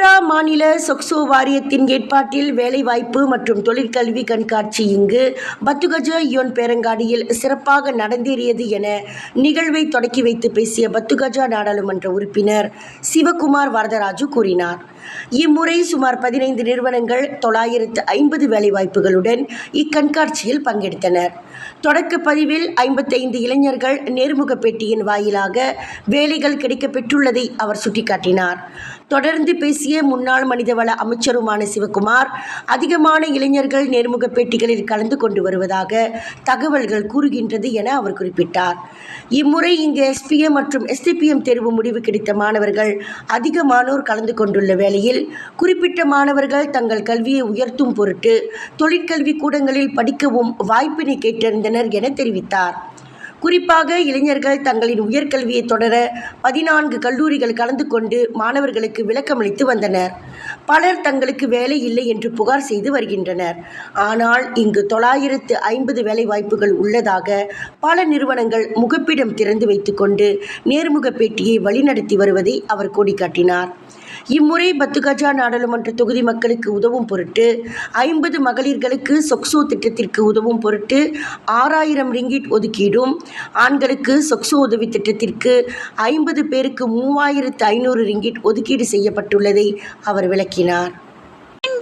மாநில சொக்சோ வாரியத்தின் ஏற்பாட்டில் வேலைவாய்ப்பு மற்றும் தொழிற்கல்வி கண்காட்சி இங்கு பத்துகஜ யோன் பேரங்காடியில் சிறப்பாக நடந்தேறியது என நிகழ்வை தொடக்கி வைத்து பேசிய பத்துகஜா நாடாளுமன்ற உறுப்பினர் சிவகுமார் வரதராஜு கூறினார். இம்முறை சுமார் பதினைந்து நிறுவனங்கள் தொள்ளாயிரத்து ஐம்பது வேலைவாய்ப்புகளுடன் இக்கண்காட்சியில் பங்கெடுத்தனர். தொடக்க பதிவில் ஐம்பத்தைந்து இளைஞர்கள் நேர்முக பேட்டியின் வாயிலாக வேலைகள் கிடைக்கப்பெற்றுள்ளதை அவர் சுட்டிக்காட்டினார். தொடர்ந்து பேசிய முன்னாள் மனிதவள அமைச்சருமான சிவகுமார் அதிகமான இளைஞர்கள் நேர்முக பேட்டிகளில் கலந்து கொண்டு வருவதாக தகவல்கள் கூறுகின்றது என அவர் குறிப்பிட்டார். இம்முறை இங்கு எஸ்பிஎம் மற்றும் எஸ்டிபிஎம் தேர்வு முடிவு கிடைத்த மாணவர்கள் அதிகமானோர் கலந்து கொண்டுள்ள வேளையில் குறிப்பிட்ட மாணவர்கள் தங்கள் கல்வியை உயர்த்தும் பொருட்டு தொழிற்கல்வி கூடங்களில் படிக்கவும் வாய்ப்பினை கேட்டிருந்தனர் என தெரிவித்தார். குறிப்பாக இளைஞர்கள் தங்களின் உயர்கல்வியை தொடர பதினான்கு கல்லூரிகள் கலந்து கொண்டு மாணவர்களுக்கு விளக்கமளித்து வந்தனர். பலர் தங்களுக்கு வேலை இல்லை என்று புகார் செய்து வருகின்றனர். ஆனால் இங்கு தொள்ளாயிரத்து ஐம்பது வேலை வாய்ப்புகள் உள்ளதாக பல நிறுவனங்கள் முகப்பிடம் திறந்து வைத்துக்கொண்டு நேர்முக பேட்டியை வழிநடத்தி வருவதை அவர் கோடிக்காட்டினார். இம்முறை பத்துகஜா நாடாளுமன்ற தொகுதி மக்களுக்கு உதவும் பொருட்டு ஐம்பது மகளிர்களுக்கு சொக்சோ திட்டத்திற்கு உதவும் பொருட்டு ஆறாயிரம் ரிங்கிட் ஒதுக்கீடும் ஆண்களுக்கு சொக்சோ உதவி திட்டத்திற்கு ஐம்பது பேருக்கு மூவாயிரத்து ஐநூறு ரிங்கிட் ஒதுக்கீடு செய்யப்பட்டுள்ளதை அவர் விளக்கினார்.